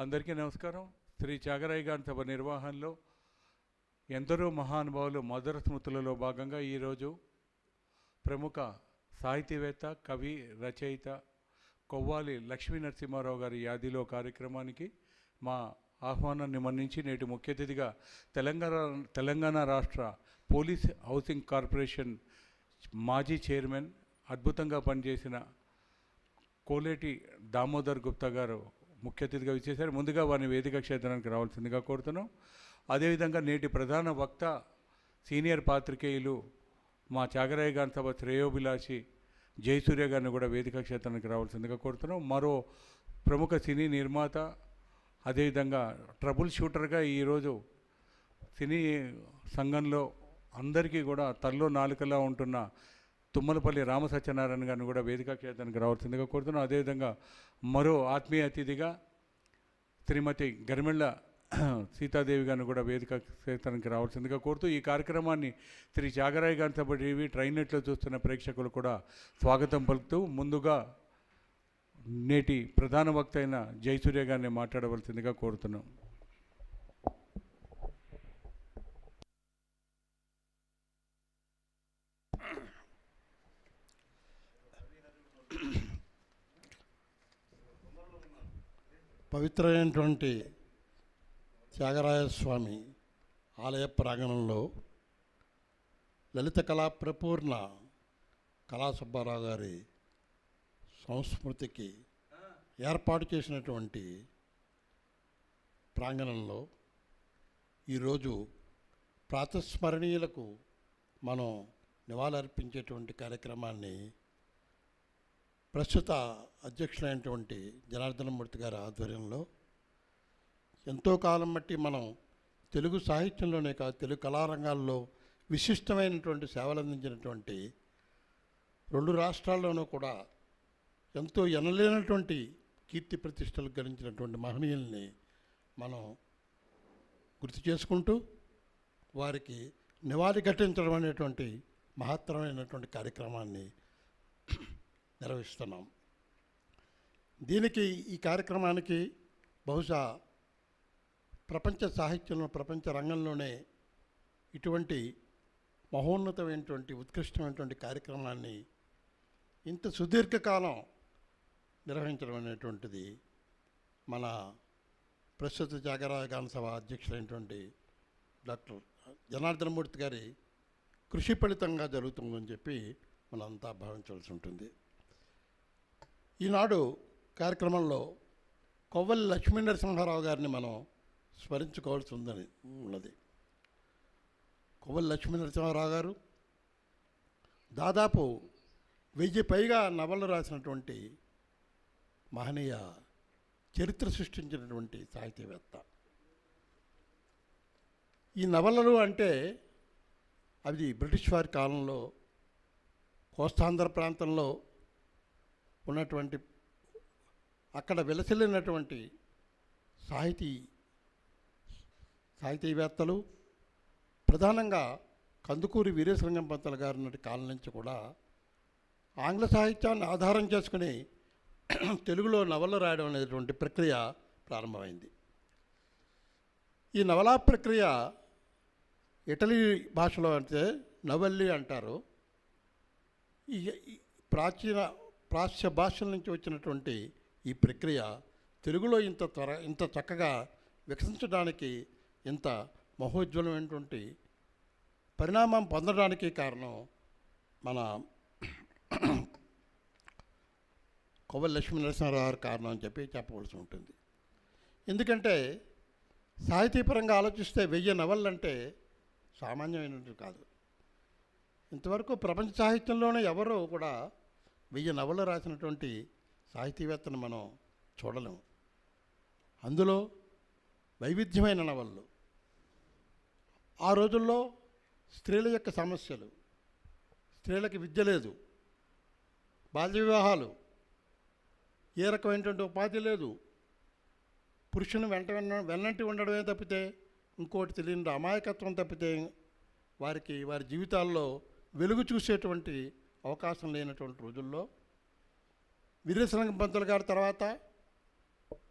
అందరికీ నమస్కారం. శ్రీ త్యాగరాయ గారి సభ నిర్వహణలో ఎందరో మహానుభావులు మధుర స్మృతులలో భాగంగా ఈరోజు ప్రముఖ సాహితీవేత్త కవి రచయిత కొవ్వాలి లక్ష్మీ నరసింహారావు గారి యాదిలో కార్యక్రమానికి మా ఆహ్వానాన్ని మన్నించి నేటి ముఖ్య అతిథిగా తెలంగాణ తెలంగాణ రాష్ట్ర పోలీస్ హౌసింగ్ కార్పొరేషన్ మాజీ చైర్మన్ అద్భుతంగా పనిచేసిన కోలేటి దామోదర్ గుప్తా గారు ముఖ్య అతిథిగా విచ్చేశారు. ముందుగా వారిని వేదిక క్షేత్రానికి రావాల్సిందిగా కోరుతున్నాం. అదేవిధంగా నేటి ప్రధాన వక్త సీనియర్ పాత్రికేయులు మా త్యాగరాయ గారి సభ శ్రేయోభిలాషి జయసూర్య గారిని కూడా వేదిక క్షేత్రానికి రావాల్సిందిగా కోరుతున్నాం. మరో ప్రముఖ సినీ నిర్మాత అదేవిధంగా ట్రబుల్ షూటర్గా ఈరోజు సినీ సంఘంలో అందరికీ కూడా తల్లో నాలుకలా ఉంటున్న తుమ్మలపల్లి రామ సత్యనారాయణ గారిని కూడా వేదిక కేంద్రానికి రావాల్సిందిగా కోరుతున్నాం. అదేవిధంగా మరో ఆత్మీయ అతిథిగా శ్రీమతి గరిమెళ్ళ సీతాదేవి గారిని కూడా వేదిక క్షేత్రానికి రావాల్సిందిగా కోరుతూ ఈ కార్యక్రమాన్ని శ్రీ త్యాగరాయ గారి సభ టీవీ ట్రైనెట్లో చూస్తున్న ప్రేక్షకులు కూడా స్వాగతం పలుకుతూ ముందుగా నేటి ప్రధాన వక్త అయిన జయసూర్య గారిని మాట్లాడవలసిందిగా కోరుతున్నాం. పవిత్రమైనటువంటి త్యాగరాయస్వామి ఆలయ ప్రాంగణంలో లలిత కళా ప్రపూర్ణ కళా సుబ్బారావు గారి సంస్మృతికి ఏర్పాటు చేసినటువంటి ప్రాంగణంలో ఈరోజు ప్రాతస్మరణీయులకు మనం నివాళులర్పించేటువంటి కార్యక్రమాన్ని ప్రస్తుత అధ్యక్షులైనటువంటి జనార్దన మూర్తి గారి ఆధ్వర్యంలో ఎంతో కాలం బట్టి మనం తెలుగు సాహిత్యంలోనే కాదు తెలుగు కళారంగాల్లో విశిష్టమైనటువంటి సేవలు అందించినటువంటి రెండు రాష్ట్రాల్లోనూ కూడా ఎంతో ఎనలేనటువంటి కీర్తి ప్రతిష్టలు గడించినటువంటి మహనీయుల్ని మనం గుర్తు చేసుకుంటూ వారికి నివాళి ఘటించడం అనేటువంటి మహత్తరమైనటువంటి కార్యక్రమాన్ని నిర్వహిస్తున్నాం. దీనికి ఈ కార్యక్రమానికి బహుశా ప్రపంచ సాహిత్యంలో ప్రపంచ రంగంలోనే ఇటువంటి మహోన్నతమైనటువంటి ఉత్కృష్టమైనటువంటి కార్యక్రమాన్ని ఇంత సుదీర్ఘకాలం నిర్వహించడం అనేటువంటిది మన ప్రస్తుత జాగరాయ సభ అధ్యక్షులైనటువంటి డాక్టర్ జనార్దనమూర్తి గారి కృషి ఫలితంగా జరుగుతుందని చెప్పి మనంతా భావించవలసి ఉంటుంది. ఈనాడు కార్యక్రమంలో కొవ్వలి లక్ష్మీ నరసింహారావు గారిని మనం స్మరించుకోవాల్సి ఉందని ఉన్నది. కొవ్వలి లక్ష్మీ నరసింహారావు గారు దాదాపు వెయ్యి పైగా నవలు రాసినటువంటి మహనీయ చరిత్ర సృష్టించినటువంటి సాహితీవేత్త. ఈ నవలలు అంటే అవి బ్రిటిష్ వారి కాలంలో కోస్తాంధ్ర ప్రాంతంలో ఉన్నటువంటి అక్కడ విలసిల్లినటువంటి సాహితీ సాహితీవేత్తలు ప్రధానంగా కందుకూరి వీరేశలింగం పంతులు గారి నాటి కాలం నుంచి కూడా ఆంగ్ల సాహిత్యాన్ని ఆధారం చేసుకుని తెలుగులో నవలు రాయడం అనేటువంటి ప్రక్రియ ప్రారంభమైంది. ఈ నవలా ప్రక్రియ ఇటలీ భాషలో అంటే నవల్లి అంటారు. ఈ ప్రాచీన ప్రాచ్య భాషల నుంచి వచ్చినటువంటి ఈ ప్రక్రియ తెలుగులో ఇంత త్వర ఇంత చక్కగా వికసించడానికి ఇంత మహోజ్వలమైనటువంటి పరిణామం పొందడానికి కారణం మన కొవ్వలి లక్ష్మీ నరసింహారావు కారణం అని చెప్పి చెప్పవలసి ఉంటుంది. ఎందుకంటే సాహితీపరంగా ఆలోచిస్తే వెయ్యి నవలంటే సామాన్యమైనది కాదు. ఇంతవరకు ప్రపంచ సాహిత్యంలోనే ఎవరో కూడా వెయ్యి నవలు రాసినటువంటి సాహితీవేత్తను మనం చూడలేము అందులో వైవిధ్యమైన నవళ్ళు ఆ రోజుల్లో స్త్రీల యొక్క సమస్యలు స్త్రీలకు విద్య లేదు బాల్య వివాహాలు ఏ రకమైనటువంటి ఉపాధి లేదు పురుషుని వెంట వెన్న- వెన్నంటి ఉండడమే తప్పితే ఇంకోటి తెలియని అమాయకత్వం తప్పితే వారికి వారి జీవితాల్లో వెలుగు చూసేటువంటి అవకాశం లేనటువంటి రోజుల్లో వీరేశలింగం పంతులు గారి తర్వాత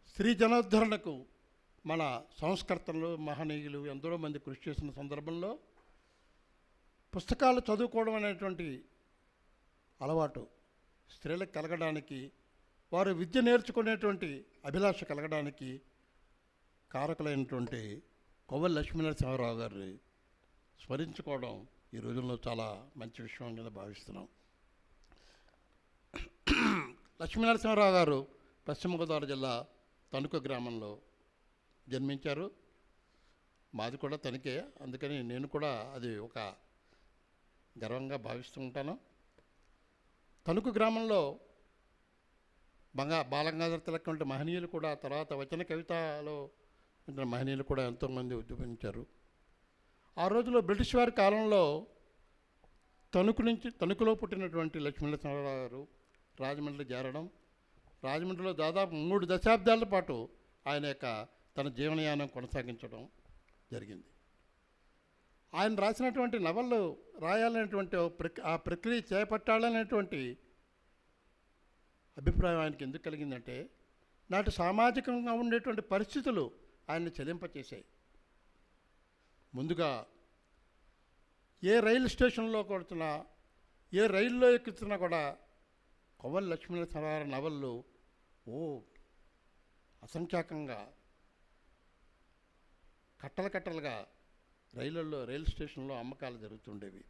స్త్రీ జనోద్ధరణకు మన సంస్కర్తలు మహనీయులు ఎందరో మంది కృషి చేసిన సందర్భంలో పుస్తకాలు చదువుకోవడం అనేటువంటి అలవాటు స్త్రీలకు కలగడానికి వారు విద్య నేర్చుకునేటువంటి అభిలాష కలగడానికి కారకులైనటువంటి కొవ్వలి లక్ష్మీనరసింహారావు గారిని స్మరించుకోవడం ఈ రోజుల్లో చాలా మంచి విషయం కింద భావిస్తున్నాం. లక్ష్మీనరసింహరావు గారు పశ్చిమ గోదావరి జిల్లా తణుకు గ్రామంలో జన్మించారు. మాది కూడా తణుకే అందుకని నేను కూడా అది ఒక గర్వంగా భావిస్తూ ఉంటాను తణుకు గ్రామంలో బంగా బాలంగాధర తిలక్ వంటి మహనీయులు కూడా తర్వాత వచన కవితలో ఉంటున్న మహనీయులు కూడా ఎంతోమంది ఉద్యమించారు ఆ రోజుల్లో బ్రిటిష్ వారి కాలంలో తణుకు నుంచి తణుకులో పుట్టినటువంటి లక్ష్మీనరసింహరావు గారు రాజమండ్రి చేరడం. రాజమండ్రిలో దాదాపు మూడు దశాబ్దాల పాటు ఆయన యొక్క తన జీవనయానం కొనసాగించడం జరిగింది. ఆయన రాసినటువంటి నవళ్ళు రాయాలనేటువంటి ప్రక్ ఆ ప్రక్రియ చేపట్టాలనేటువంటి అభిప్రాయం ఆయనకి ఎందుకు కలిగిందంటే నాటి సామాజికంగా ఉండేటువంటి పరిస్థితులు ఆయన్ని చెలింపచేశాయి. ముందుగా ఏ రైలు స్టేషన్లో కొడుతున్నా ఏ రైల్లో ఎక్కుతున్నా కూడా కొవ్వలి లక్ష్మీనరసింహారావు నవల్లో ఓ అసంఖ్యాకంగా కట్టలు కట్టలుగా రైళ్ళల్లో రైలు స్టేషన్లో అమ్మకాలు జరుగుతుండేవి.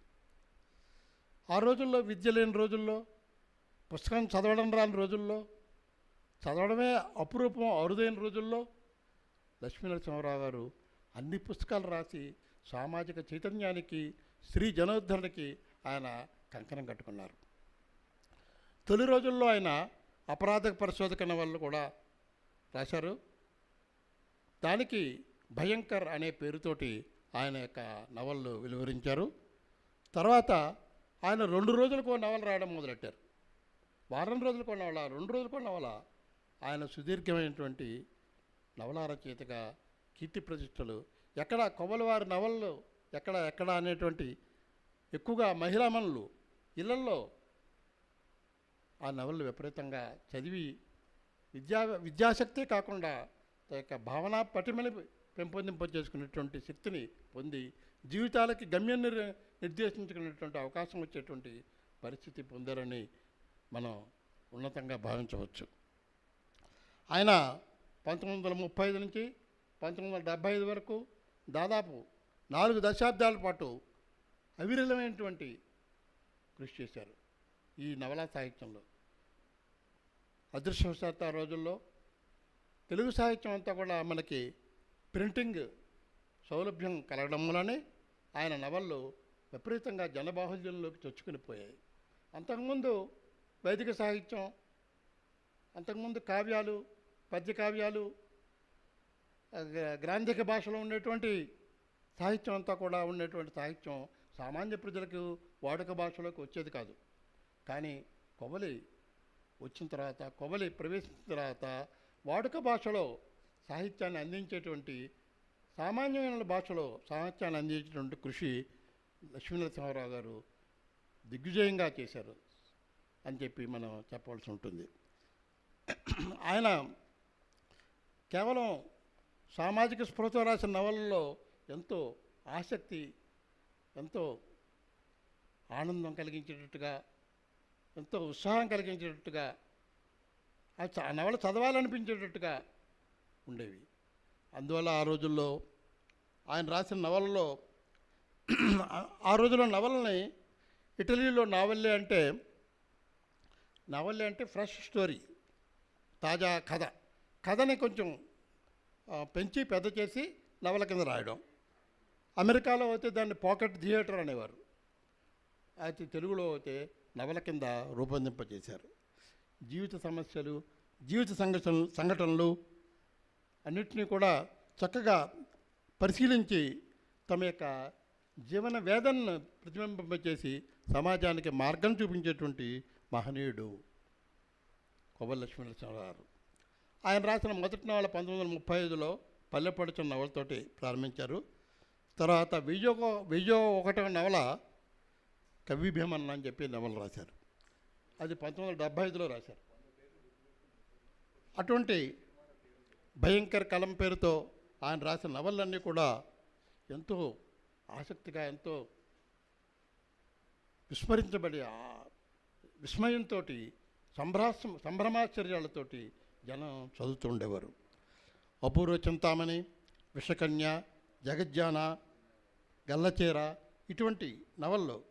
ఆ రోజుల్లో విద్య లేని రోజుల్లో పుస్తకం చదవడం రాని రోజుల్లో చదవడమే అపురూపం అరుదైన రోజుల్లో లక్ష్మీనరసింహరావు గారు అన్ని పుస్తకాలు రాసి సామాజిక చైతన్యానికి స్త్రీ జనోద్ధరణకి ఆయన కంకణం కట్టుకున్నారు. తొలి రోజుల్లో ఆయన అపరాధ పరిశోధక వాళ్ళు కూడా రాశారు. దానికి భయంకర్ అనే పేరుతోటి ఆయన యొక్క నవళ్ళు వెలువరించారు. తర్వాత ఆయన రెండు రోజులకు నవలు రాయడం మొదలెట్టారు. వారం రోజులకు నవల రెండు రోజులకు నవల. ఆయన సుదీర్ఘమైనటువంటి నవలా రచయితగా కీర్తి ప్రతిష్టలు ఎక్కడ కొవ్వలవారి నవళ్ళు ఎక్కడ ఎక్కడ అనేటువంటి ఎక్కువగా మహిళామణులు ఇళ్ళల్లో ఆ నవలు విపరీతంగా చదివి విద్యా విద్యాశక్తే కాకుండా యొక్క భావనా పటిమని పెంపొందింపజేసుకునేటువంటి శక్తిని పొంది జీవితాలకి గమ్యం నిర్ నిర్దేశించుకునేటువంటి అవకాశం వచ్చేటువంటి పరిస్థితి పొందారని మనం ఉన్నతంగా భావించవచ్చు. ఆయన పంతొమ్మిది వందల ముప్పై ఐదు నుంచి పంతొమ్మిది వందల డెబ్భై ఐదు వరకు దాదాపు నాలుగు దశాబ్దాల పాటు అవిరళమైనటువంటి కృషి చేశారు. ఈ నవలా సాహిత్యంలో. అదృష్టవశాత్తు ఆ రోజుల్లో తెలుగు సాహిత్యం అంతా కూడా మనకి ప్రింటింగ్ సౌలభ్యం కలగడం వలనే ఆయన నవళ్ళు విపరీతంగా జనబాహుల్యంలోకి చొచ్చుకుని పోయాయి. అంతకుముందు వైదిక సాహిత్యం అంతకుముందు కావ్యాలు పద్య కావ్యాలు గ్రాంధిక భాషలో ఉండేటువంటి సాహిత్యం అంతా కూడా ఉండేటువంటి సాహిత్యం సామాన్య ప్రజలకు వాడుక భాషలోకి వచ్చేది కాదు. కానీ కొవలి వచ్చిన తర్వాత కొవలి ప్రవేశించిన తర్వాత వాడుక భాషలో సాహిత్యాన్ని అందించేటువంటి సామాన్యమైన భాషలో సాహిత్యాన్ని అందించేటువంటి కృషి లక్ష్మీనరసింహారావు గారు దిగ్విజయంగా చేశారు అని చెప్పి మనం చెప్పవలసి ఉంటుంది. ఆయన కేవలం సామాజిక స్పృహతో రాసిన నవలలో ఎంతో ఆసక్తి ఎంతో ఆనందం కలిగించేటట్టుగా ఎంతో ఉత్సాహం కలిగించేటట్టుగా ఆ చ- నవల చదవాలనిపించేటట్టుగా ఉండేవి. అందువల్ల ఆ రోజుల్లో ఆయన రాసిన నవలలో ఆ- రోజుల్లో నవలని ఇటలీలో నావల్లే అంటే నవల్లే అంటే ఫ్రెష్ స్టోరీ తాజా కథ. కథని కొంచెం పెంచి పెద్ద చేసి నవల కింద రాయడం. అమెరికాలో అయితే దాన్ని పాకెట్ థియేటర్ అనేవారు. అయితే తెలుగులో అయితే నవల కింద రూపొందింపజేశారు. జీవిత సమస్యలు జీవిత సంఘటనలు సంఘటనలు అన్నిటినీ కూడా చక్కగా పరిశీలించి తమ యొక్క జీవన వేదనను ప్రతిబింబింపచేసి సమాజానికి మార్గం చూపించేటువంటి మహనీయుడు కొవ్వల లక్ష్మీనరసింహారావు ఆయన రాసిన మొదటి నవల పంతొమ్మిది వందల ముప్పై ఐదులో పల్లెపడుచున్న నవలతోటి ప్రారంభించారు. తర్వాత వెయ్యో వెయ్యో ఒకటో నవల కవి భీమన్న అని చెప్పి నవలు రాశారు. అది పంతొమ్మిది వందల డెబ్భై ఐదులో రాశారు. అటువంటి భయంకర కలం పేరుతో ఆయన రాసిన నవలన్నీ కూడా ఎంతో ఆసక్తిగా ఎంతో విస్మరించబడి విస్మయంతో సంభ్రాస సంభ్రమాశ్చర్యాలతోటి జనం చదువుతూ ఉండేవారు. అపూర్వ చింతామణి విషకన్య జగజ్జాన గల్లచీర ఇటువంటి నవల్లో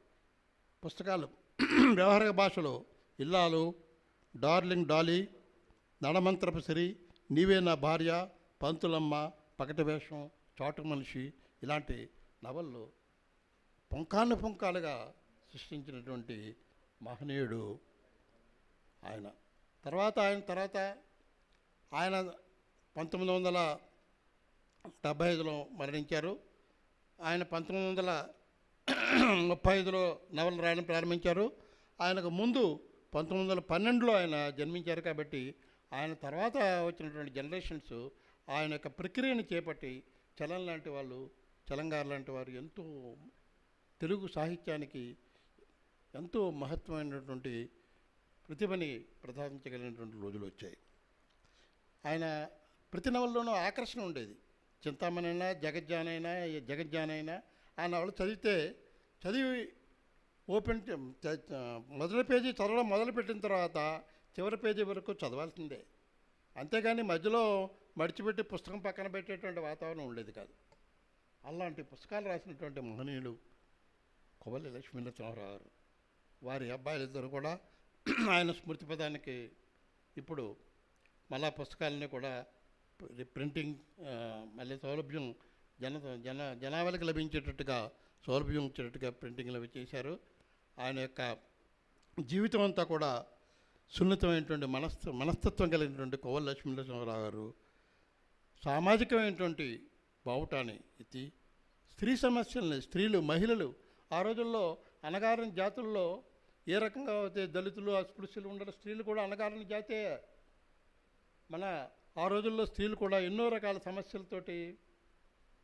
పుస్తకాలు. వ్యవహారిక భాషలో ఇల్లాలు డార్లింగ్ డాలీ నడమంత్రపు సిరి నీవే నా భార్య పంతులమ్మ పకటి వేషం చోటు మనిషి ఇలాంటి నవళ్ళు పుంకాను పుంకాలుగా సృష్టించినటువంటి మహనీయుడు ఆయన. తర్వాత ఆయన తర్వాత ఆయన పంతొమ్మిది వందల డెబ్భై ఐదులో మరణించారు. ఆయన పంతొమ్మిది వందల ముప్పై ఐదులో నవలు రాయడం ప్రారంభించారు. ఆయనకు ముందు పంతొమ్మిది వందల పన్నెండులో ఆయన జన్మించారు కాబట్టి ఆయన తర్వాత వచ్చినటువంటి జనరేషన్స్ ఆయన యొక్క ప్రక్రియను చేపట్టి చలం లాంటి వాళ్ళు చలంగారు లాంటి వారు ఎంతో తెలుగు సాహిత్యానికి ఎంతో మహత్వమైనటువంటి ప్రతిభని ప్రదర్శించగలిగినటువంటి రోజులు వచ్చాయి. ఆయన ప్రతి నవల్లోనూ ఆకర్షణ ఉండేది. చింతామణైనా జగజ్జానైనా జగజ్జానైనా ఆ నవల చదివితే చదివి ఓపెన్ మొదటి పేజీ చదవడం మొదలుపెట్టిన తర్వాత చివరి పేజీ వరకు చదవాల్సిందే. అంతేగాని మధ్యలో మడిచిపెట్టి పుస్తకం పక్కన పెట్టేటువంటి వాతావరణం ఉండేది కాదు. అలాంటి పుస్తకాలు రాసినటువంటి మహనీయులు కొవలి లక్ష్మీనరసింహరావు గారు వారి అబ్బాయిలిద్దరు కూడా ఆయన స్మృతి పదానికి ఇప్పుడు మళ్ళా పుస్తకాలని కూడా ప్రింటింగ్ మళ్ళీ సౌలభ్యం జన జన జనాభాలకు లభించేటట్టుగా సౌలభ్యం వచ్చేటట్టుగా ప్రింటింగ్లు అవి చేశారు. ఆయన యొక్క జీవితం అంతా కూడా సున్నితమైనటువంటి మనస్త మనస్తత్వం కలిగినటువంటి కోవల లక్ష్మీనరసింహరావు గారు సామాజికమైనటువంటి బావుటాన్ని ఇది స్త్రీ సమస్యల్ని స్త్రీలు మహిళలు ఆ రోజుల్లో అనగారిన జాతుల్లో ఏ రకంగా అయితే దళితులు అస్పృశ్యులు ఉండడం స్త్రీలు కూడా అనగారిన జాతే. మన ఆ రోజుల్లో స్త్రీలు కూడా ఎన్నో రకాల సమస్యలతోటి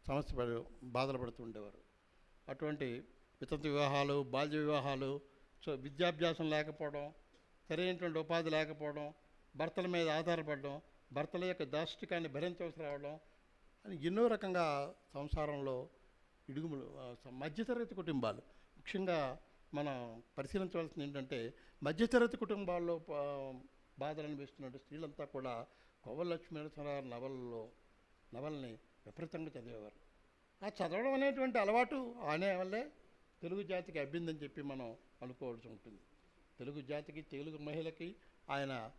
సమస్య పడి బాధలు పడుతూ ఉండేవారు అటువంటి వితంతు వివాహాలు బాల్య వివాహాలు సో విద్యాభ్యాసం లేకపోవడం సరైనటువంటి ఉపాధి లేకపోవడం భర్తల మీద ఆధారపడడం భర్తల యొక్క దాష్టికాన్ని భరించవలసి రావడం అని ఎన్నో రకంగా సంసారంలో ఇడుగుములు మధ్యతరగతి కుటుంబాలు. ముఖ్యంగా మనం పరిశీలించవలసింది ఏంటంటే మధ్యతరగతి కుటుంబాల్లో బాధలు అనిపిస్తున్నట్టు స్త్రీలంతా కూడా కొవ్వలక్ష్మీ నరసింహారావు నవలలో నవల్ని విపరీతంగా చదివేవారు. ఆ చదవడం అనేటువంటి అలవాటు అనే వల్లే తెలుగు జాతికి అబ్బిందని చెప్పి మనం అనుకోవాల్సి ఉంటుంది. తెలుగు జాతికి తెలుగు మహిళకి ఆయన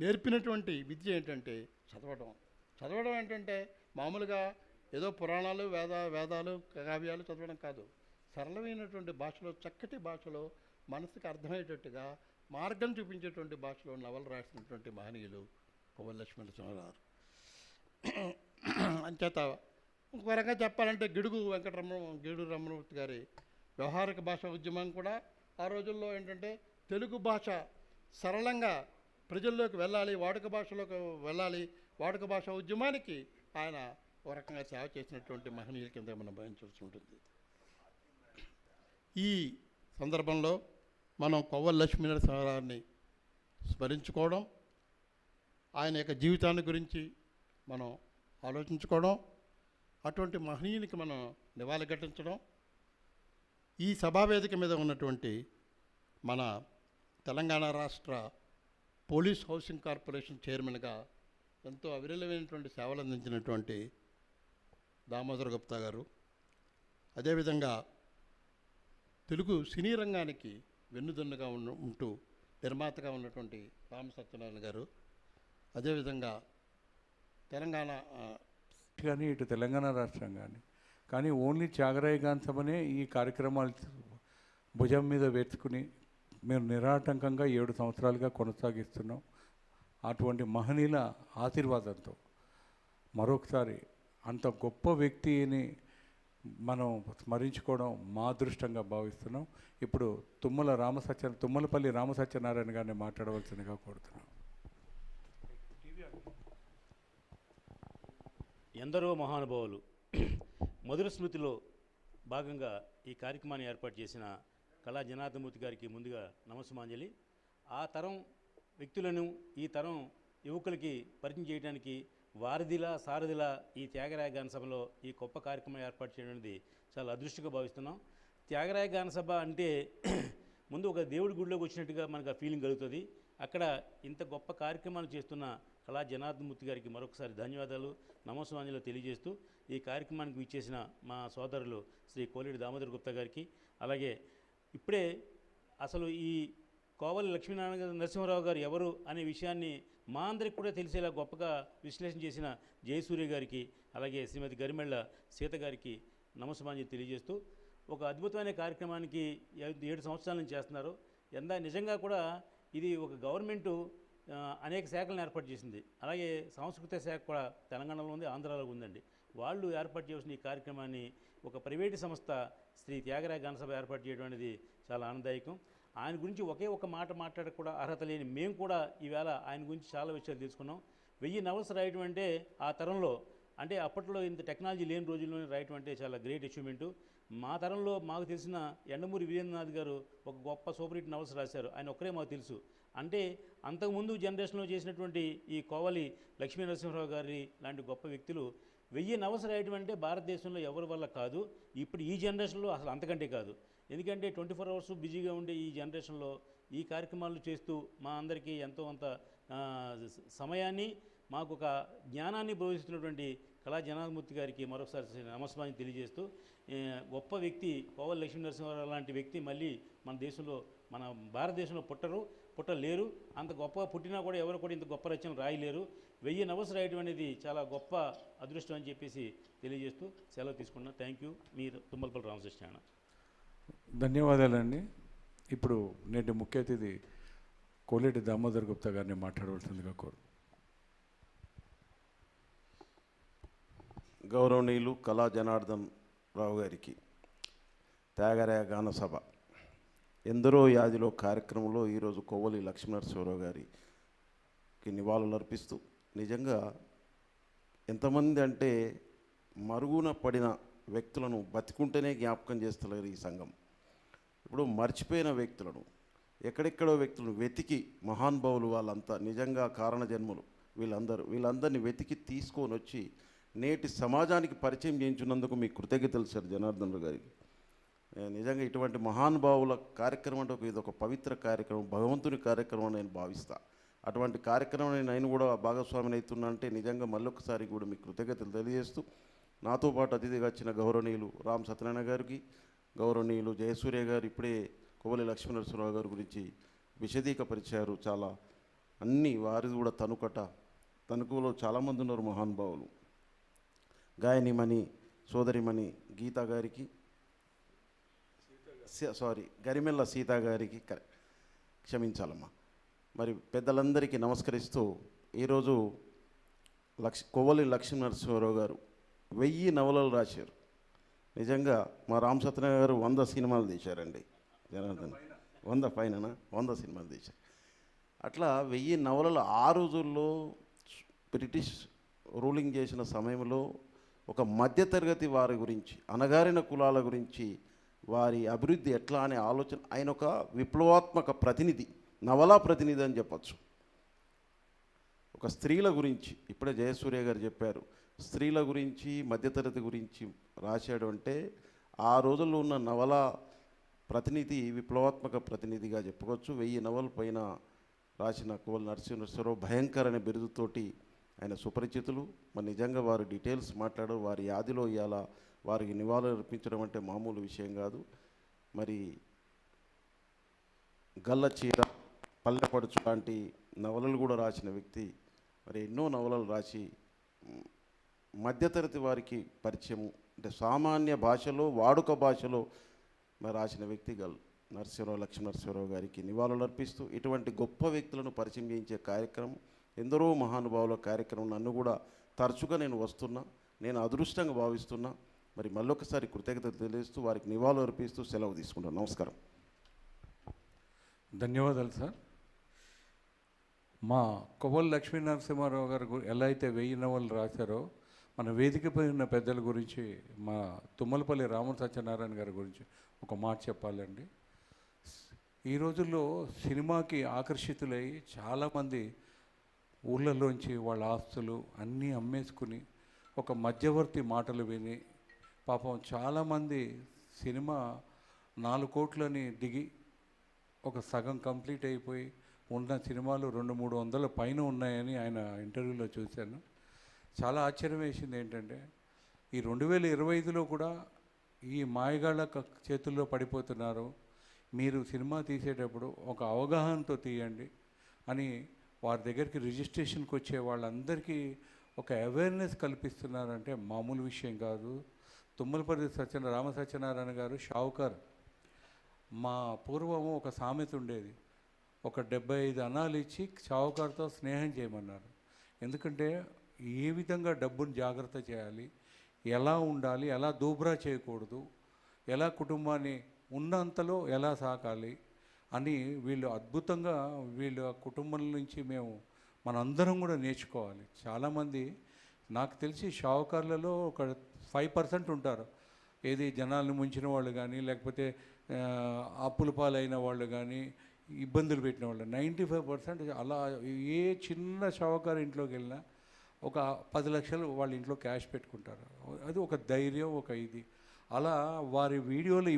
నేర్పినటువంటి విద్య ఏంటంటే చదవడం. చదవడం ఏంటంటే మామూలుగా ఏదో పురాణాలు వేద వేదాలు కావ్యాలు చదవడం కాదు. సరళమైనటువంటి భాషలో చక్కటి భాషలో మనసుకు అర్థమయ్యేటట్టుగా మార్గం చూపించేటువంటి భాషలో నవలు రాసినటువంటి మహనీయులు కొవ్వలక్ష్మణ సింహరావు అంచేత ఇంకో రకంగా చెప్పాలంటే గిడుగు వెంకటరమణ గిడుగు రమణమూర్తి గారి వ్యవహారిక భాష ఉద్యమం కూడా ఆ రోజుల్లో ఏంటంటే తెలుగు భాష సరళంగా ప్రజల్లోకి వెళ్ళాలి వాడుక భాషలోకి వెళ్ళాలి వాడుక భాష ఉద్యమానికి ఆయన ఒక రకంగా సేవ చేసినటువంటి మహనీయుల కింద మనం భావించవలసి ఉంటుంది. ఈ సందర్భంలో మనం కొవ్వల లక్ష్మీనరసింహారావుని స్మరించుకోవడం ఆయన యొక్క జీవితాన్ని గురించి మనం ఆలోచించుకోవడం అటువంటి మహనీయునికి మనం నివాళి ఘటించడం ఈ సభావేదిక మీద ఉన్నటువంటి మన తెలంగాణ రాష్ట్ర పోలీస్ హౌసింగ్ కార్పొరేషన్ చైర్మన్గా ఎంతో అవిరళమైనటువంటి సేవలు అందించినటువంటి దామోదర్ గుప్తా గారు. అదేవిధంగా తెలుగు సినీ రంగానికి వెన్నుదన్నుగా ఉన్న ఉంటూ నిర్మాతగా ఉన్నటువంటి రామ సత్యనారాయణ గారు. అదేవిధంగా తెలంగాణ కానీ ఇటు తెలంగాణ రాష్ట్రం కానీ కానీ ఓన్లీ త్యాగరాయ గాంధమనే ఈ కార్యక్రమాలు భుజం మీద వేసుకుని మేము నిరాటంకంగా ఏడు సంవత్సరాలుగా కొనసాగిస్తున్నాం. అటువంటి మహనీయుల ఆశీర్వాదంతో మరొకసారి అంత గొప్ప వ్యక్తిని మనం స్మరించుకోవడం మా అదృష్టంగా భావిస్తున్నాం. ఇప్పుడు తుమ్మల రామసత్య తుమ్మలపల్లి రామసత్యనారాయణ గారిని మాట్లాడవలసిందిగా కోరుతున్నాం. ఎందరో మహానుభావులు మధుర స్మృతిలో భాగంగా ఈ కార్యక్రమాన్ని ఏర్పాటు చేసిన కళా జనార్దమూర్తి గారికి ముందుగా నమస్సుమాంజలి. ఆ తరం వ్యక్తులను ఈ తరం యువకులకి పరిచయం చేయడానికి వారధిలా సారథిలా ఈ త్యాగరాయ గానసభలో ఈ గొప్ప కార్యక్రమం ఏర్పాటు చేయడం అనేది చాలా అదృష్టంగా భావిస్తున్నాం. త్యాగరాయ గానసభ అంటే ముందు ఒక దేవుడి గుడిలోకి వచ్చినట్టుగా మనకు ఆ ఫీలింగ్ కలుగుతుంది. అక్కడ ఇంత గొప్ప కార్యక్రమాలు చేస్తున్న కళా జనార్దమూర్తి గారికి మరొకసారి ధన్యవాదాలు. నమస్వాంజలు తెలియజేస్తూ ఈ కార్యక్రమానికి విచ్చేసిన మా సోదరులు శ్రీ కోలేడు దామోదర్ గుప్తా గారికి. అలాగే ఇప్పుడే అసలు ఈ కోవలి లక్ష్మీనారాయణ గారు నరసింహారావు గారు ఎవరు అనే విషయాన్ని మా అందరికి కూడా తెలిసేలా గొప్పగా విశ్లేషణ చేసిన జయసూర్య గారికి అలాగే శ్రీమతి గరిమెళ్ళ సీత గారికి నమస్మాంజలి తెలియజేస్తూ ఒక అద్భుతమైన కార్యక్రమానికి ఏడు సంవత్సరాల నుంచి చేస్తున్నారు. ఎందా నిజంగా కూడా ఇది ఒక గవర్నమెంటు అనేక శాఖలను ఏర్పాటు చేసింది. అలాగే సాంస్కృతిక శాఖ కూడా తెలంగాణలో ఉంది ఆంధ్రాలో ఉందండి. వాళ్ళు ఏర్పాటు చేసిన ఈ కార్యక్రమాన్ని ఒక ప్రైవేటు సంస్థ శ్రీ త్యాగరాయ గణసభ ఏర్పాటు చేయడం అనేది చాలా ఆనందదాయకం. ఆయన గురించి ఒకే ఒక మాట మాట్లాడక కూడా అర్హత లేని మేము కూడా ఈవేళ ఆయన గురించి చాలా విషయాలు తెలుసుకున్నాం. వెయ్యి నవల్స్ రాయటం అంటే ఆ తరంలో అంటే అప్పట్లో ఇంత టెక్నాలజీ లేని రోజుల్లోనే రాయటం అంటే చాలా గ్రేట్ అచీవ్మెంటు. మా తరంలో మాకు తెలిసిన ఎండమూరి వీరేంద్రనాథ్ గారు ఒక గొప్ప సూపర్ హిట్ నవల్స్ రాశారు. ఆయన ఒక్కరే మాకు తెలుసు. అంటే అంతకుముందు జనరేషన్లో చేసినటువంటి ఈ కోవలి లక్ష్మీ నరసింహరావు గారి లాంటి గొప్ప వ్యక్తులు వెయ్యి నవస రాయటం అంటే భారతదేశంలో ఎవరి వల్ల కాదు. ఇప్పుడు ఈ జనరేషన్లో అసలు అంతకంటే కాదు. ఎందుకంటే ట్వంటీ ఫోర్ అవర్స్ బిజీగా ఉండే ఈ జనరేషన్లో ఈ కార్యక్రమాలు చేస్తూ మా అందరికీ ఎంతో అంత సమయాన్ని మాకు ఒక జ్ఞానాన్ని బోధిస్తున్నటువంటి కళా జనాధిమూర్తి గారికి మరొకసారి నమస్కారం తెలియజేస్తూ గొప్ప వ్యక్తి కోవల్ లక్ష్మీ నరసింహారావు లాంటి వ్యక్తి మళ్ళీ మన దేశంలో మన భారతదేశంలో పుట్టరు. పుట్టలేరు. అంత గొప్ప పుట్టినా కూడా ఎవరు కూడా ఇంత గొప్ప రచనలు రాయలేరు. వెయ్యి నవల్స్ రాయడం అనేది చాలా గొప్ప అదృష్టం అని చెప్పేసి తెలియజేస్తూ సెలవు తీసుకున్నా థ్యాంక్ యూ మీరు తుమ్మలపల్లి రామకృష్ణ ధన్యవాదాలండి. ఇప్పుడు నేటి ముఖ్య అతిథి కోలేటి దామోదర్ గుప్తా గారిని మాట్లాడవలసిందిగా కోరు. గౌరవనీయులు కళా జనార్దన్ రావు గారికి త్యాగరాయ గాన సభ. ఎందరో యాదిలో కార్యక్రమంలో ఈరోజు కొవ్వలి లక్ష్మీనరసింహరావు గారికి నివాళులు అర్పిస్తూ నిజంగా ఎంతమంది అంటే మరుగున పడిన వ్యక్తులను బతికుంటేనే జ్ఞాపకం చేస్తలేరు ఈ సంఘం. ఇప్పుడు మర్చిపోయిన వ్యక్తులను ఎక్కడెక్కడో వ్యక్తులను వెతికి మహానుభావులు వాళ్ళంతా నిజంగా కారణ జన్ములు వీళ్ళందరూ వీళ్ళందరినీ వెతికి తీసుకొని వచ్చి నేటి సమాజానికి పరిచయం చేయించున్నందుకు మీ కృతజ్ఞతలు సార్ జనార్దన్ గారికి. నిజంగా ఇటువంటి మహానుభావుల కార్యక్రమం అంటే ఇది ఒక పవిత్ర కార్యక్రమం భగవంతుని కార్యక్రమం నేను భావిస్తా. అటువంటి కార్యక్రమం నేను కూడా భాగస్వామిని అవుతున్నా అంటే నిజంగా మళ్ళొకసారి కూడా మీ కృతజ్ఞతలు తెలియజేస్తూ నాతో పాటు అతిథిగా వచ్చిన గౌరవనీయులు రామ్ సత్యనారాయణ గారికి గౌరవనీయులు జయసూర్య గారు ఇప్పుడే కోవలి లక్ష్మీనరసింహరావు గారి గురించి విశదీకపరిచారు చాలా. అన్ని వారిది కూడా తనుకట తణుకులో చాలామంది ఉన్నారు మహానుభావులు. గాయనిమణి సోదరిమణి గీత గారికి సారీ గరిమెల్ల సీత గారికి క్షమించాలమ్మా. మరి పెద్దలందరికీ నమస్కరిస్తూ ఈరోజు లక్ష కొవ్వలి లక్ష్మీనరసింహారావు గారు వెయ్యి నవలలు రాశారు. నిజంగా మా రామ్ సత్యనారాయణ గారు వంద సినిమాలు తీశారండి. జనార్దన్ వంద పైన వంద సినిమాలు తీశారు. అట్లా వెయ్యి నవలలు ఆ రోజుల్లో బ్రిటిష్ రూలింగ్ చేసిన సమయంలో ఒక మధ్యతరగతి వారి గురించి అణగారిన కులాల గురించి వారి అభివృద్ధి ఎట్లా అనే ఆలోచన ఆయన ఒక విప్లవాత్మక ప్రతినిధి నవలా ప్రతినిధి అని చెప్పచ్చు. ఒక స్త్రీల గురించి ఇప్పుడే జయసూర్య గారు చెప్పారు స్త్రీల గురించి మధ్యతరగతి గురించి రాశాడు అంటే ఆ రోజుల్లో ఉన్న నవల ప్రతినిధి విప్లవాత్మక ప్రతినిధిగా చెప్పుకోవచ్చు. వెయ్యి నవల పైన రాసిన కోవల్ నరసింహరావు భయంకర అనే బిరుదుతోటి ఆయన సుపరిచితులు. మరి నిజంగా వారు డీటెయిల్స్ మాట్లాడారు. వారి యాదిలో ఇవాళ వారికి నివాళులు అర్పించడం అంటే మామూలు విషయం కాదు. మరి గల్ల చీర పల్లెపడుచు లాంటి నవలలు కూడా రాసిన వ్యక్తి మరి ఎన్నో నవలలు రాసి మధ్యతరగతి వారికి పరిచయం అంటే సామాన్య భాషలో వాడుక భాషలో మరి రాసిన వ్యక్తి గల్ నరసింహరావు లక్ష్మీ నరసింహరావు గారికి నివాళులు అర్పిస్తూ ఇటువంటి గొప్ప వ్యక్తులను పరిచయం చేయించే కార్యక్రమం ఎందరో మహానుభావుల కార్యక్రమం నన్ను కూడా తరచుగా నేను వస్తున్నా నేను అదృష్టంగా భావిస్తున్నా. మరి మళ్ళొకసారి కృతజ్ఞతలు తెలియజేస్తూ వారికి నివాళులు అర్పిస్తూ సెలవు తీసుకుంటాను నమస్కారం. ధన్యవాదాలు సార్. మా కొవ్వలు లక్ష్మీనరసింహారావు గారు ఎలా అయితే వెయ్యి నవలు రాశారో మన వేదికపై ఉన్న పెద్దల గురించి మా తుమ్మలపల్లి రామ సత్యనారాయణ గారి గురించి ఒక మాట చెప్పాలండి. ఈ రోజుల్లో సినిమాకి ఆకర్షితులై చాలామంది ఊళ్ళలోంచి వాళ్ళ ఆస్తులు అన్నీ అమ్మేసుకుని ఒక మధ్యవర్తి మాటలు విని పాపం చాలామంది సినిమా నాలుగు కోట్లని దిగి ఒక సగం కంప్లీట్ అయిపోయి ఉన్న సినిమాలు రెండు మూడు వందల పైన ఉన్నాయని ఆయన ఇంటర్వ్యూలో చూశాను. చాలా ఆశ్చర్యం వేసింది ఏంటంటే ఈ రెండు వేల ఇరవై ఐదులో కూడా ఈ మాయగాళ్ళ చేతుల్లో పడిపోతున్నారు. మీరు సినిమా తీసేటప్పుడు ఒక అవగాహనతో తీయండి అని వారి దగ్గరికి రిజిస్ట్రేషన్కి వచ్చే వాళ్ళందరికీ ఒక అవేర్నెస్ కల్పిస్తున్నారంటే మామూలు విషయం కాదు. తుమ్మలపల్లి సత్యన రామ సత్యనారాయణ గారు షావుకార్. మా పూర్వము ఒక సామెత ఉండేది. ఒక డెబ్బై ఐదు అనాలు ఇచ్చి షావుకార్తో స్నేహం చేయమన్నారు. ఎందుకంటే ఏ విధంగా డబ్బును జాగ్రత్త చేయాలి ఎలా ఉండాలి ఎలా దూబ్రా చేయకూడదు ఎలా కుటుంబాన్ని ఉన్నంతలో ఎలా సాకాలి అని వీళ్ళు అద్భుతంగా వీళ్ళ కుటుంబం నుంచి మేము మనందరం కూడా నేర్చుకోవాలి. చాలామంది నాకు తెలిసి షావుకార్లలో ఒక ఫైవ్ పర్సెంట్ ఉంటారు. ఏది జనాలను ముంచిన వాళ్ళు కానీ లేకపోతే అప్పుల పాలైన వాళ్ళు కానీ ఇబ్బందులు పెట్టిన వాళ్ళు. నైంటీ ఫైవ్ పర్సెంట్ అలా ఏ చిన్న షావుకారు ఇంట్లోకి వెళ్ళినా ఒక పది లక్షలు వాళ్ళ ఇంట్లో క్యాష్ పెట్టుకుంటారు. అది ఒక ధైర్యం ఒక ఇది. అలా వారి వీడియోలు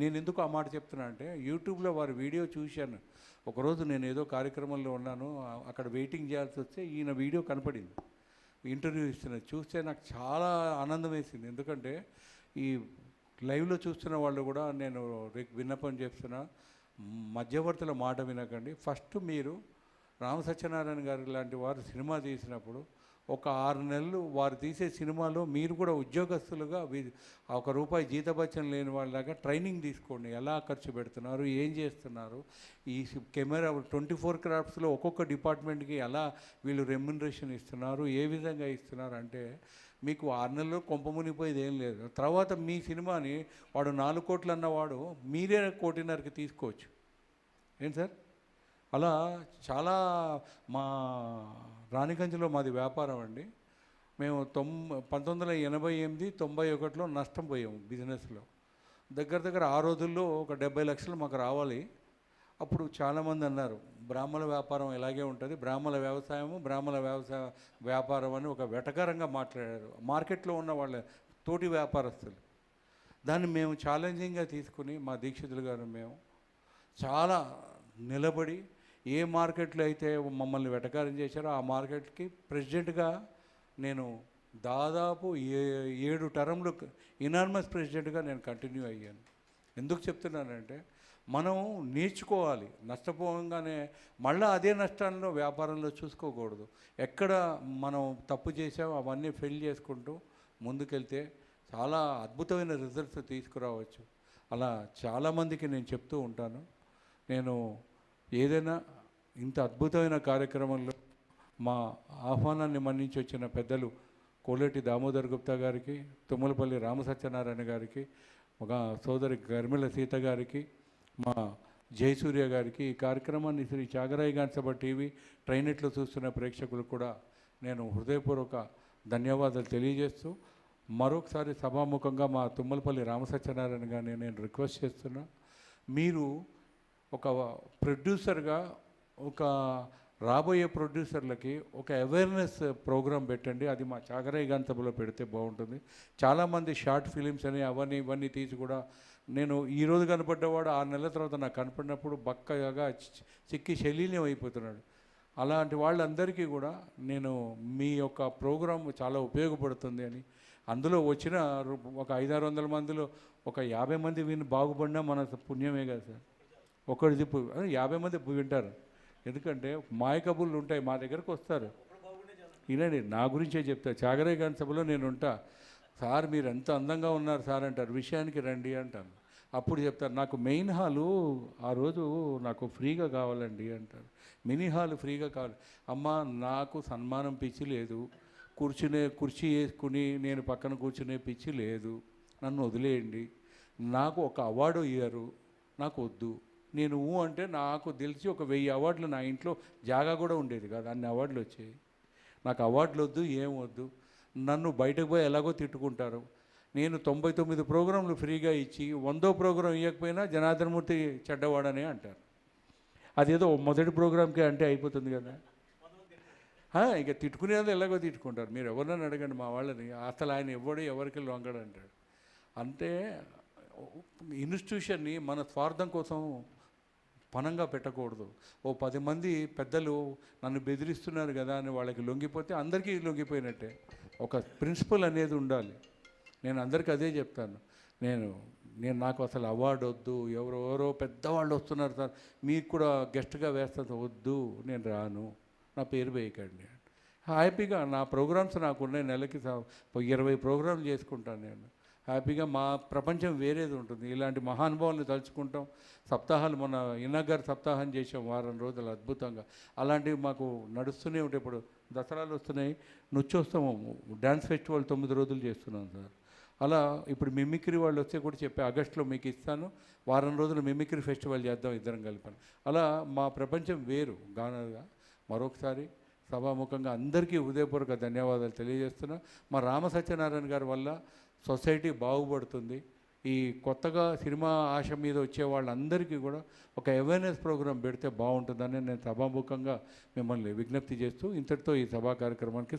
నేను ఎందుకు ఆ మాట చెప్తున్నా అంటే యూట్యూబ్లో వారి వీడియో చూశాను. ఒకరోజు నేను ఏదో కార్యక్రమంలో ఉన్నాను అక్కడ వెయిటింగ్ చేయాల్సి వస్తే ఈయన వీడియో కనపడింది. ఇంటర్వ్యూ ఇస్తున్నది చూస్తే నాకు చాలా ఆనందం వేసింది. ఎందుకంటే ఈ లైవ్లో చూస్తున్న వాళ్ళు కూడా నేను విన్నపం చేస్తున్నా. మధ్యవర్తుల మాట వినకండి. ఫస్ట్ మీరు రామ సత్యనారాయణ గారు లాంటి వారు సినిమా తీసినప్పుడు ఒక ఆరు నెలలు వారు తీసే సినిమాలో మీరు కూడా ఉద్యోగస్తులుగా వి- ఒక రూపాయి జీతభత్యం లేని వాళ్ళలాగా ట్రైనింగ్ తీసుకోండి. ఎలా ఖర్చు పెడుతున్నారు? ఏం చేస్తున్నారు? ఈ కెమెరా ట్వంటీ ఫోర్ క్రాఫ్ట్స్లో ఒక్కొక్క డిపార్ట్మెంట్కి ఎలా వీళ్ళు రెమ్యునరేషన్ ఇస్తున్నారు? ఏ విధంగా ఇస్తున్నారు? అంటే మీకు ఆరు నెలలు కొంపమునిపోయేది ఏం లేదు. తర్వాత మీ సినిమాని వాడు నాలుగు కోట్లు అన్నవాడు మీరే కోటిన్నరకి తీసుకోవచ్చు. ఏంటి సార్? అలా చాలా మా రాణిగంజ్లో మాది వ్యాపారం అండి. మేము తొమ్ పంతొమ్మిది వందల ఎనభై ఎనిమిది తొంభై ఒకటిలో నష్టం పోయాము బిజినెస్లో. దగ్గర దగ్గర ఆ రోజుల్లో ఒక డెబ్బై లక్షలు మాకు రావాలి. అప్పుడు చాలామంది అన్నారు బ్రాహ్మణ వ్యాపారం ఇలాగే ఉంటుంది బ్రాహ్మణ వ్యవసాయము బ్రాహ్మణ వ్యవసాయ వ్యాపారం అని ఒక వెటకారంగా మాట్లాడారు. మార్కెట్లో ఉన్న వాళ్ళ తోటి వ్యాపారస్తులు. దాన్ని మేము ఛాలెంజింగ్గా తీసుకుని మా దీక్షితులు గారు మేము చాలా నిలబడి ఏ మార్కెట్లో అయితే మమ్మల్ని వెటకారం చేశారో ఆ మార్కెట్కి ప్రెసిడెంట్గా నేను దాదాపు ఏ ఏడు టర్మ్లు ఇనార్మస్ ప్రెసిడెంట్గా నేను కంటిన్యూ అయ్యాను. ఎందుకు చెప్తున్నానంటే మనం నేర్చుకోవాలి. నష్టపోగానే మళ్ళీ అదే నష్టాల్లో వ్యాపారంలో చూసుకోకూడదు. ఎక్కడ మనం తప్పు చేసామో అవన్నీ ఫెయిల్ చేసుకుంటూ ముందుకెళ్తే చాలా అద్భుతమైన రిజల్ట్స్ తీసుకురావచ్చు. అలా చాలామందికి నేను చెప్తూ ఉంటాను. నేను ఏదైనా ఇంత అద్భుతమైన కార్యక్రమంలో మా ఆహ్వానాన్ని మన్నించి వచ్చిన పెద్దలు కోలేటి దామోదర్ గుప్తా గారికి తుమ్మలపల్లి రామసత్యనారాయణ గారికి ఒక సోదరి గర్మిల సీత గారికి మా జయసూర్య గారికి ఈ కార్యక్రమాన్ని శ్రీ చాగరాయి గాన్సభ టీవీ ట్రైనెట్లో చూస్తున్న ప్రేక్షకులు కూడా నేను హృదయపూర్వక ధన్యవాదాలు తెలియజేస్తూ మరొకసారి సభాముఖంగా మా తుమ్మలపల్లి రామసత్యనారాయణ గారిని నేను రిక్వెస్ట్ చేస్తున్నా. మీరు ఒక ప్రొడ్యూసర్గా ఒక రాబోయే ప్రొడ్యూసర్లకి ఒక అవేర్నెస్ ప్రోగ్రామ్ పెట్టండి. అది మా చాగరయ్య గాన్ పెడితే బాగుంటుంది. చాలామంది షార్ట్ ఫిలిమ్స్ అని అవన్నీ ఇవన్నీ తీసి కూడా నేను ఈరోజు కనపడ్డవాడు ఆరు నెలల తర్వాత నాకు కనపడినప్పుడు బక్కగా చిక్కి శలీలం అయిపోతున్నాడు. అలాంటి వాళ్ళందరికీ కూడా నేను మీ యొక్క ప్రోగ్రాం చాలా ఉపయోగపడుతుంది అని. అందులో వచ్చిన రు- ఒక ఐదారు వందల మందిలో ఒక యాభై మంది విని బాగుపడినా మన పుణ్యమే కదా సార్. ఒకటి చెప్పు యాభై మంది వింటారు. ఎందుకంటే మాయకబుళ్ళు ఉంటాయి మా దగ్గరకు వస్తారు. వినండి నా గురించే చెప్తా. చాగరే గారి సభలో నేను ఉంటా. సార్ మీరు ఎంత అందంగా ఉన్నారు సార్ అంటారు. విషయానికి రండి అంటాను. అప్పుడు చెప్తారు నాకు మెయిన్ హాలు ఆ రోజు నాకు ఫ్రీగా కావాలండి అంటారు. మినీ హాల్ ఫ్రీగా కావాలి. అమ్మ నాకు సన్మానం పిచ్చి లేదు. కూర్చునే కుర్చీ వేసుకుని నేను పక్కన కూర్చునే పిచ్చి లేదు. నన్ను వదిలేయండి. నాకు ఒక అవార్డు ఇయ్యరు. నాకు వద్దు. నేను ఊ అంటే నాకు తెలిసి ఒక వెయ్యి అవార్డులు నా ఇంట్లో జాగా కూడా ఉండేది కాదు. అన్ని అవార్డులు వచ్చాయి. నాకు అవార్డులు వద్దు ఏం వద్దు. నన్ను బయటకు పోయి ఎలాగో తిట్టుకుంటారు. నేను తొంభై తొమ్మిది ప్రోగ్రాంలు ఫ్రీగా ఇచ్చి వందో ప్రోగ్రాం ఇవ్వకపోయినా జనార్దనమూర్తి చెడ్డవాడనే అంటారు. అదేదో మొదటి ప్రోగ్రాంకే అంటే అయిపోతుంది కదా. ఆ, ఇక తిట్టుకునేది ఎలాగో తిట్టుకుంటారు. మీరు ఎవరినైనా అడగండి మా వాళ్ళని. అసలు ఆయన ఎవడు ఎవరికి లొంగడు అంటాడు. అంటే ఇన్స్టిట్యూషన్ని మన స్వార్థం కోసం పనంగా పెట్టకూడదు. ఓ పది మంది పెద్దలు నన్ను బెదిరిస్తున్నారు కదా అని వాళ్ళకి లొంగిపోతే అందరికీ లొంగిపోయినట్టే. ఒక ప్రిన్సిపల్ అనేది ఉండాలి. నేను అందరికీ అదే చెప్తాను. నేను నేను నాకు అసలు అవార్డు వద్దు ఎవరో ఎవరో పెద్దవాళ్ళు వస్తున్నారు సార్ మీకు కూడా గెస్ట్గా వేస్తుంది వద్దు నేను రాను. నా పేరు వేయకండి. హ్యాపీగా నా ప్రోగ్రామ్స్ నాకు ఉన్నాయి నెలకి ఇరవై ప్రోగ్రాంలు చేసుకుంటాను నేను. హ్యాపీగా మా ప్రపంచం వేరేది ఉంటుంది. ఇలాంటి మహానుభావులను తలుచుకుంటాం. సప్తాహాలు మొన్న ఇన్నగర్ సప్తాహం చేసాం వారం రోజులు అద్భుతంగా. అలాంటివి మాకు నడుస్తూనే ఉంటాయి. ఇప్పుడు దసరాలు వస్తున్నాయి. నృత్యోత్సవం డ్యాన్స్ ఫెస్టివల్ తొమ్మిది రోజులు చేస్తున్నాం సార్. అలా ఇప్పుడు మిమిక్రీ వాళ్ళు వస్తే కూడా చెప్పే ఆగస్టులో మీకు ఇస్తాను. వారం రోజులు మిమిక్రీ ఫెస్టివల్ చేద్దాం ఇద్దరం కలిపాను అలా మా ప్రపంచం వేరు. గానగా మరొకసారి సభాముఖంగా అందరికీ హృదయపూర్వక ధన్యవాదాలు తెలియజేస్తున్నా. మా రామ సత్యనారాయణ గారి వల్ల సొసైటీ బాగుపడుతుంది. ఈ కొత్తగా సినిమా ఆశ మీద వచ్చే వాళ్ళందరికీ కూడా ఒక అవేర్నెస్ ప్రోగ్రాం పెడితే బాగుంటుందని నేను సభాముఖంగా మిమ్మల్ని విజ్ఞప్తి చేస్తూ ఇంతటితో ఈ సభా కార్యక్రమానికి